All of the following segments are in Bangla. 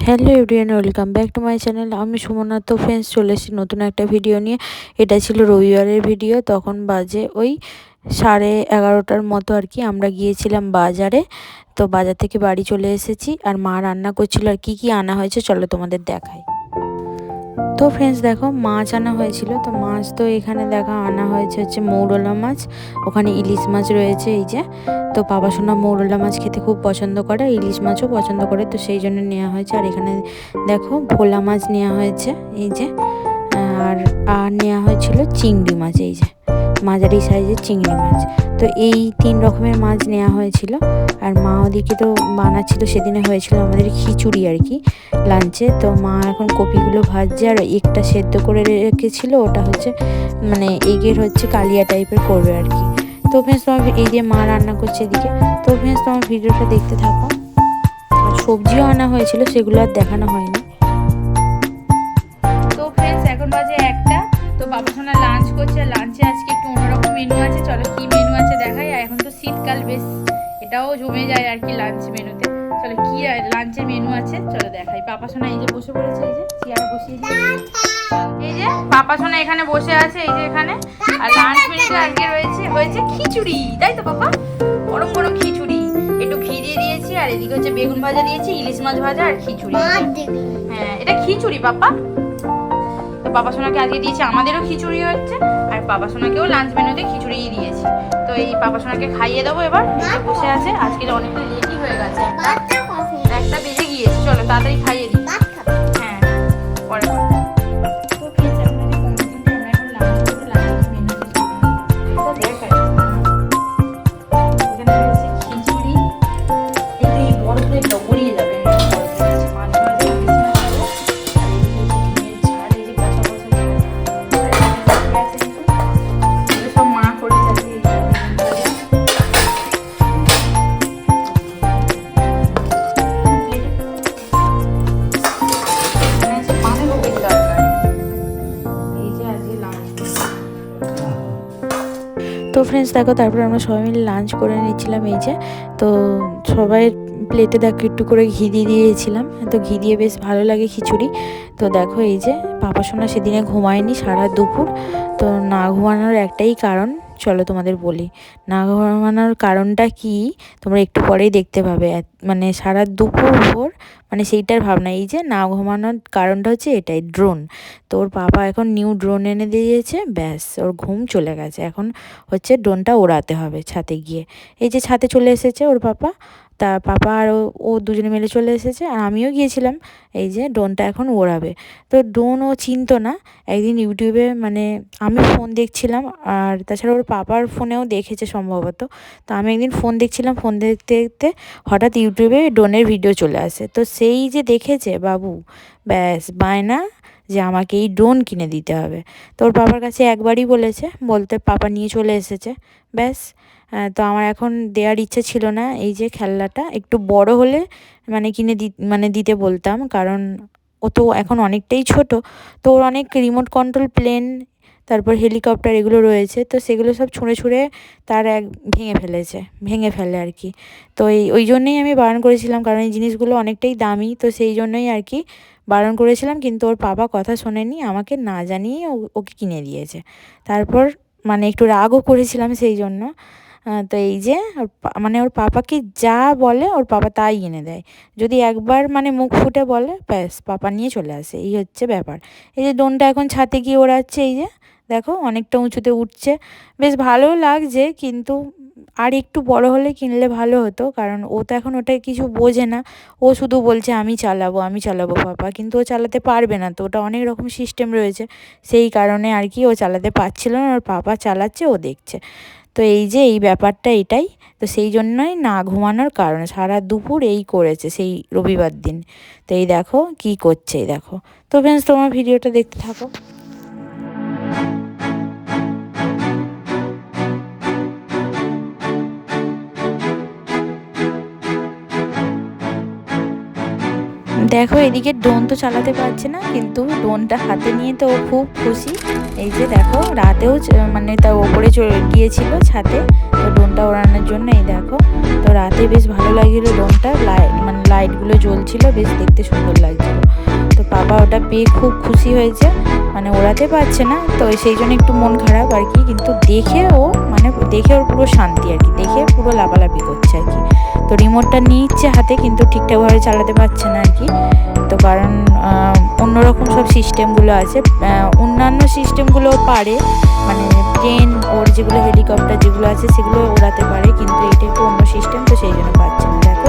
Hello everyone welcome back to my channel আমি সুমনা, তো ফ্রেন্ডস চলে এসেছি নতুন একটা ভিডিও নিয়ে। এটা ছিল রবিবারের ভিডিও তখন বাজে ওই সাড়ে এগারোটার মতো আর কি। আমরা গিয়েছিলাম বাজারে, তো বাজার থেকে বাড়ি চলে এসেছি। আর মা রান্না করছিল আর কি কি আনা হয়েছে, চলো তোমাদের দেখাই। তো ফ্রেন্ডস দেখো মাছ আনা হয়েছিল। তো মাছ তো এখানে দেখা আনা হয়েছে হচ্ছে মৌরলা মাছ। ওখানে ইলিশ মাছ রয়েছে এই যে। তো বাবা সোনা মৌরলা মাছ খেতে খুব পছন্দ করে, ইলিশ মাছও পছন্দ করে, তো সেই জন্য নেওয়া হয়েছে। আর এখানে দেখো ভোলা মাছ নেওয়া হয়েছে এই যে। আর আর নেওয়া হয়েছিল চিংড়ি মাছ এই যে। মাঝারি সাইজের চিংড়ি মাছ। তো এই তিন রকমের মাছ নেওয়া হয়েছিল। আর মা ওদিকে তো বানাচ্ছিল, সেদিনে হয়েছিল আমাদের খিচুড়ি আর কি, লাঞ্চে। তো মা এখন কপিগুলো ভাজছে আর একটা সেদ্ধ করে রেখেছিল, ওটা হচ্ছে মানে এগের হচ্ছে কালিয়া টাইপের করবে আর কি। তো ফ্রেন্ডস তোমার এই যে মা রান্না করছে এদিকে। তো ফ্রেন্ডস তোমার ভিডিওটা দেখতে থাকো। আর সবজিও আনা হয়েছিল, সেগুলো আর দেখানো হয়নি। তো ফ্রেন্ডস এখন বাজে একটা। তো বাবা সোনা লাঞ্চ করছে লাঞ্চে আজকে একটু অন্যরকম মেনু আছে। চলো কি মেনু আছে দেখাই? আর এখন তো শীতকাল বেশ এটাও জমে যায় আর কি লাঞ্চ মেনুতে চলো কি লাঞ্চের মেনু আছে? চলো দেখাই। পাপা সোনা এই যে বসে পড়েছে এই যে চেয়ারে বসিয়ে এই যে পাপা সোনা এখানে বসে আছে এই যে এখানে। আর লাঞ্চ মেনুতে আজকে রয়েছে হয়েছে খিচুড়ি। তাই তো পাপা গরম গরম খিচুড়ি। একটু ঘি দিয়ে দিয়েছি আর এদিকে হচ্ছে বেগুন ভাজা দিয়েছি ইলিশ মাছ ভাজা আর খিচুড়ি। হ্যাঁ এটা খিচুড়ি পাপা। তো বাবা সোনাকে আজকে দিয়েছি আমাদেরও খিচুড়ি হচ্ছে আর বাবা সোনাকেও লাঞ্চ মেনুতে খিচুড়িই দিয়েছি। তো এই বাবা সোনাকে খাইয়ে দেবো এবার বসে আছে আজকে অনেকটা লেটই হয়ে গেছে। একটা একটা বেজে গিয়েছে চলো তাড়াতাড়ি খাইয়ে দিই। ফ্রেন্ডস দেখো, তারপর আমরা সবাই মিলে লাঞ্চ করে নিচ্ছিলাম এই যে। তো সবাই প্লেটে দেখো, একটু করে ঘি দিয়ে দিয়েছিলাম। তো ঘি দিয়ে বেশ ভালো লাগে খিচুড়ি। তো দেখো এই যে পাপা সোনা সেদিনে ঘুমায়নি সারা দুপুর। তো না ঘুমানোর একটাই কারণ চলো তোমাদের বলি। না ঘুমানোর কারণটা কি? তোমরা একটু পরেই দেখতে পাবে। মানে সারা দুপুর ভোর মানে সেইটার ভাবনা। এই যে না ঘুমানোর কারণটা হচ্ছে এটাই ড্রোন তো ওর পাপা এখন নিউ ড্রোন এনে দিয়েছে, ব্যাস, ওর ঘুম চলে গেছে। এখন হচ্ছে ড্রোনটা ওড়াতে হবে ছাতে গিয়ে। এই যে ছাতে চলে এসেছে ওর পাপা। তা পাপা আর ও- দুজনে মিলে চলে এসেছে আর আমিও গিয়েছিলাম। এই যে ড্রোনটা এখন ওড়াবে। তো ড্রোন ও চিনতো না। একদিন ইউটিউবে মানে আমি ফোন দেখছিলাম আর তাছাড়া ওর পাপার ফোনেও দেখেছে সম্ভবত। তো আমি একদিন ফোন দেখছিলাম, ফোন দেখতে দেখতে হঠাৎ ইউটিউবে ড্রোনের ভিডিও চলে আসে। তো সেই যে দেখেছে বাবু, ব্যাস, বায়না যে আমাকে এই ড্রোন কিনে দিতে হবে। তো ওর পাপার কাছে একবারই বলেছে, বলতে পাপা নিয়ে চলে এসেছে। ব্যাস তো আমার এখন দেওয়ার ইচ্ছে ছিল না। এই যে খেলনাটা একটু বড় হলে মানে কিনে দি মানে দিতে বলতাম, কারণ ও তো এখন অনেকটাই ছোট। তো ওর অনেক রিমোট কন্ট্রোল প্লেন তারপর হেলিকপ্টার এগুলো রয়েছে। তো সেগুলো সব ছুঁড়ে ছুঁড়ে তার এক ভেঙে ফেলেছে, ভেঙে ফেলে আর কি। তো এই, ওই জন্যই আমি বারণ করেছিলাম, কারণ এই জিনিসগুলো অনেকটাই দামি। তো সেই জন্যই আর কি বারণ করেছিলাম, কিন্তু ওর বাবা কথা শোনেনি, আমাকে না জানিয়ে ওকে কিনে দিয়েছে। তারপর মানে একটু রাগও করেছিলাম সেই জন্য। তো এই যে মানে ওর পাপাকে যা বলে ওর পাপা তাই এনে দেয়। যদি একবার মানে মুখ ফুটে বলে, ব্যাস, পাপা নিয়ে চলে আসে। এই হচ্ছে ব্যাপার। এই যে ডোনটা এখন ছাতে গিয়ে ওড়াচ্ছে, এই যে দেখো অনেকটা উঁচুতে উঠছে। বেশ ভালোও লাগছে, কিন্তু আর একটু বড় হলে কিনলে ভালো হতো, কারণ ও তো এখন ওটা কিছু বোঝে না। ও শুধু বলছে, আমি চালাবো আমি চালাবো পাপা। কিন্তু ও চালাতে পারবে না, তো ওটা অনেক রকম সিস্টেম রয়েছে। সেই কারণে আর কি ও চালাতে পারছিল না, ওর পাপা চালাচ্ছে, ও দেখছে। তো এই যে, এই ব্যাপারটা এটাই, তো সেই জন্যই না ঘুমানোর কারণে সারা দুপুর এই করেছে, সেই রবিবার দিন। তো এই দেখো, কি করছে, এই দেখো। তো ফ্রেন্ডস তোমার ভিডিওটা দেখতে থাকো। দেখো, এদিকে ড্রোন তো চালাতে পারছে না, কিন্তু ড্রোনটা হাতে নিয়ে তো ও খুব খুশি। এই যে দেখো, রাতেও মানে তার ওপরে গিয়েছিল ছাদে, তো ড্রোনটা ওড়ানোর জন্য এই দেখো। তো রাতে বেশ ভালো লাগছিল ড্রোনটা লাইট মানে লাইটগুলো জ্বলছিল, বেশ দেখতে সুন্দর লাগছিল। তো বাবা ওটা পেয়ে খুব খুশি হয়েছে মানে ওড়াতে পারছে না, তো সেই জন্য একটু মন খারাপ আর কি, কিন্তু দেখে ও মানে দেখে ওর পুরো শান্তি আর কি, দেখে পুরো লাভালাভি করছে আর কি। তো রিমোটটা নিচ্ছে হাতে, কিন্তু ঠিকঠাকভাবে চালাতে পারছে না আর কি। তো কারণ অন্যরকম সব সিস্টেমগুলো আছে। অন্যান্য সিস্টেমগুলো পারে মানে প্লেন ওর যেগুলো হেলিকপ্টার যেগুলো আছে, সেগুলো ওড়াতে পারে, কিন্তু এটা একটু অন্য সিস্টেম তো সেই জন্য পাচ্ছে না। দেখো,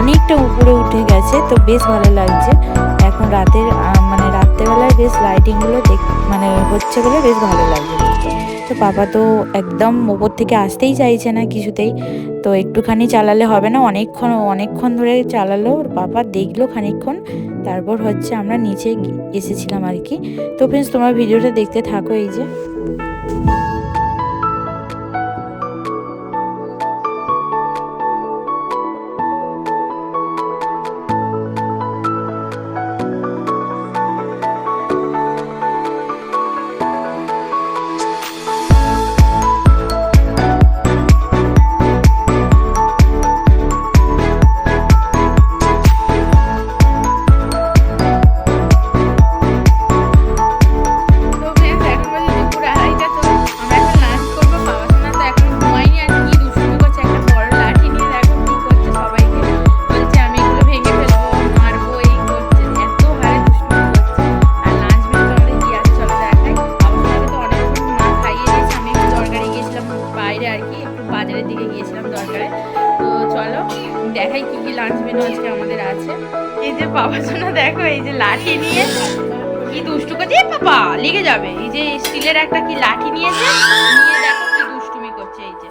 অনেকটা উপরে উঠে গেছে, তো বেশ ভালো লাগছে। এখন রাতের মানে রাত্রেবেলায় বেশ লাইটিংগুলো দেখ মানে হচ্ছে বলে বেশ ভালো লাগছে। তো বাবা তো একদম ওপর থেকে আসতেই চাইছে না কিছুতেই। তো একটুখানি চালালে হবে না, অনেকক্ষণ অনেকক্ষণ ধরে চালালো, ওর বাবা দেখল খানিকক্ষণ, তারপর হচ্ছে আমরা নিচে এসেছিলাম আর কি। তো ফ্রেন্ডস তোমার ভিডিওটা দেখতে থাকো এই যে। লাঠি নিয়ে কি দুষ্টু করছে? বাবা লেগে যাবে। এই যে স্টিলের একটা কি লাঠি নিয়েছে নিয়ে দেখো কি দুষ্টুমি করছে এই যে।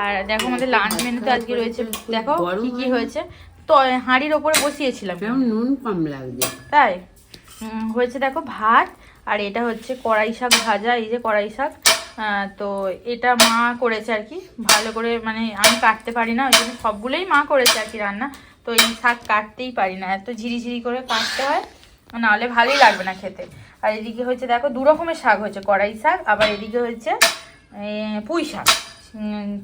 আর দেখো আমাদের লাঞ্চ মেনুতে আজকে রয়েছে দেখো কি কি হয়েছে। তো হাঁড়ির ওপরে বসিয়েছিলাম। নুন কম লাগছে। তাই হয়েছে দেখো ভাত আর এটা হচ্ছে কড়াই শাক ভাজা এই যে কড়াই শাক। তো এটা মা করেছে আর কি ভালো করে মানে আমি কাটতে পারি না ওই জন্য সবগুলোই মা করেছে আর কি রান্না। তো এই শাক কাটতেই পারি না এত ঝিরিঝিরি করে কাটতে হয়। নাহলে ভালোই লাগবে না খেতে। আর এদিকে হচ্ছে দেখো দু রকমের শাক হয়েছে কড়াই শাক আবার এদিকে হয়েছে পুঁই শাক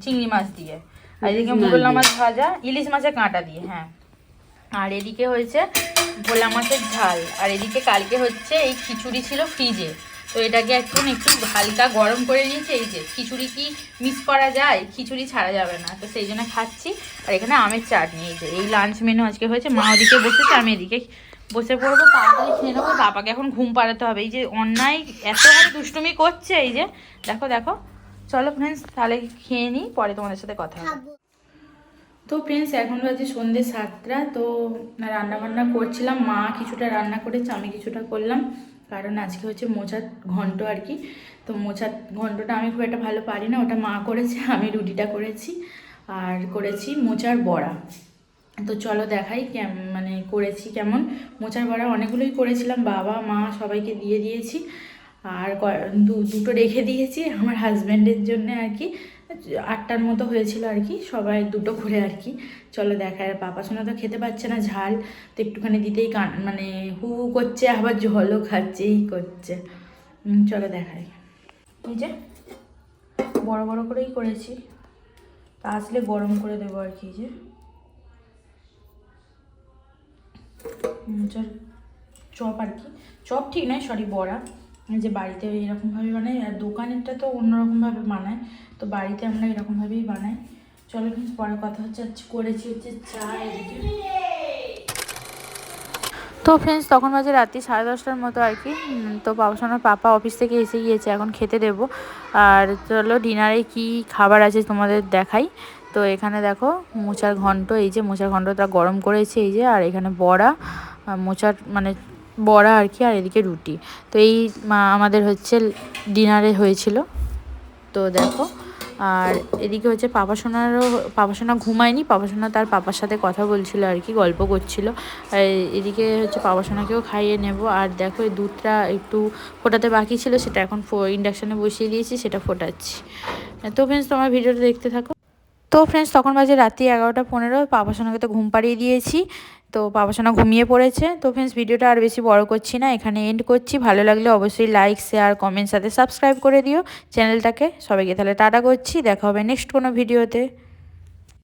চিংড়ি মাছ দিয়ে। আর এদিকে মুরলা মাছ ভাজা ইলিশ মাছের কাঁটা দিয়ে হ্যাঁ। আর এদিকে হয়েছে ভোলা মাছের ঝাল। আর এদিকে কালকে হচ্ছে এই খিচুড়ি ছিল ফ্রিজে। তো এটাকে এখন একটু হালকা গরম করে নিয়েছি এই যে খিচুড়ি কি মিস করা যায় খিচুড়ি ছাড়া যাবে না। তো সেই জন্য খাচ্ছি। আর এখানে আমের চাটনি এই যে এই লাঞ্চ মেনু আজকে হয়েছে মা ওদিকে বসেছে আমি এদিকে বসে পড়ব তাড়াতাড়ি খেয়ে নেব বাবাকে এখন ঘুম পাড়াতে হবে। এই যে অন্যায় এত হারে দুষ্টুমি করছে এই যে দেখো দেখো। চলো ফ্রেন্ডস তাহলে খেয়ে নিই পরে তোমাদের সাথে কথা হবে। তো ফ্রেন্ডস এখন বাজে সন্ধ্যে সাতটা তো রান্না বান্না করছিলাম মা কিছুটা রান্না করেছে আমি কিছুটা করলাম। কারণ আজকে হচ্ছে মোচার ঘন্ট আর কি। তো মোচার ঘন্টটা আমি খুব একটা ভালো পারি না ওটা মা করেছে আমি রুটিটা করেছি। আর করেছি মোচার বড়া। তো চলো দেখাই কেম- মানে করেছি কেমন। মোচার বড়া অনেকগুলোই করেছিলাম, বাবা, মা সবাইকে দিয়ে দিয়েছি। আর দুটো রেখে দিয়েছি আমার হাজব্যান্ডের জন্য আর কি। আটটার মতো হয়েছিল আর কি, সবাই দুটো করে আর কি। চলো দেখায় আর পাপা সোনা তো খেতে পাচ্ছে না, ঝাল। তো একটুখানি দিতেই কান মানে হু হু করছে, আবার জলও খাচ্ছে এই করছে চলো দেখাই। এই যে, বড় বড় করেই করেছি। তা আসলে গরম করে দেবো আর কি যে। মোচার চপ আর কি। চপ ঠিক নয় সরি বড়া। যে বাড়িতে এরকমভাবে বানাই, আর দোকানেরটা তো অন্যরকমভাবে বানায় তো বাড়িতে আমরা এরকমভাবেই বানাই। চলো ফ্রেন্ডস পরে কথা হচ্ছে করেছি হচ্ছে চা তো ফ্রেন্ডস তখন বাজে রাত্রি সাড়ে দশটার মতো আর কি। তো বাবুসোনার পাপা অফিস থেকে এসে গিয়েছে, এখন খেতে দেবো। আর চলো ডিনারে কি খাবার আছে তোমাদের দেখাই। তো এখানে দেখো মোচার ঘন্ট, এই যে মোচার ঘন্টটা গরম করেছে, এই যে, আর এখানে বড়া। মোচার মানে বড়া আর কি, আর এদিকে রুটি। তো এই আমাদের হচ্ছে ডিনারে হয়েছিল। তো দেখো, আর এদিকে হচ্ছে পাপাসোনারও পাপাসোনা ঘুমায়নি পাপাসোনা তার পাপার সাথে কথা বলছিল আর কি, গল্প করছিল। আর এদিকে হচ্ছে পাপাসোনাকেও খাইয়ে নেব। আর দেখো, এই দুধটা একটু ফোটাতে বাকি ছিল, সেটা এখন ইন্ডাকশানে বসিয়ে দিয়েছি, সেটা ফোটাচ্ছি। তো ফ্রেন্ডস তোমার ভিডিওটা দেখতে থাকো। তো ফ্রেন্ডস তখন বাজে রাত্রি এগারোটা পনেরো পাপাসোনাকে তো ঘুম পাড়িয়ে দিয়েছি। তো পাপাসোনা ঘুমিয়ে পড়েছে। তো ফ্রেন্ডস ভিডিওটা আর বেশি বড় করছি না, এখানে এন্ড করছি। ভালো লাগলে অবশ্যই লাইক শেয়ার কমেন্ট সাথে সাবস্ক্রাইব করে দিও। চ্যানেলটাকে সবাইকে তাহলে টাটা করছি। দেখা হবে নেক্সট কোনো ভিডিওতে